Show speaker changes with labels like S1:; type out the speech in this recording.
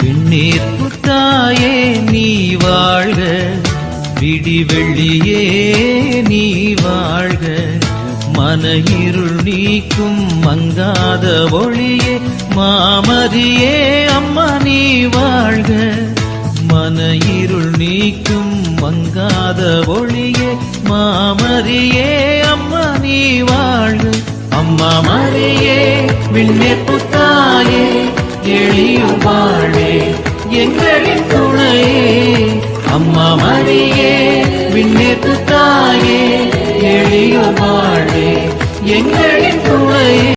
S1: விண்ணீர் புத்தாயே நீ வாழ்க. விடி வெள்ளியே நீ வாழ்க. மன இருள் நீக்கும் மங்காத ஒளியே. மாமதியே அம்மா நீ வாழ்க. மன இருள் நீக்கும் மங்காத ஒளியே. மாமதியே அம்மா மரியே விண்ணே புத்தாயே எளியும் வாழே எங்களின் துணையே. அம்மா மரியே விண்ணே புத்தாயே எளியும் வாழே எங்களின்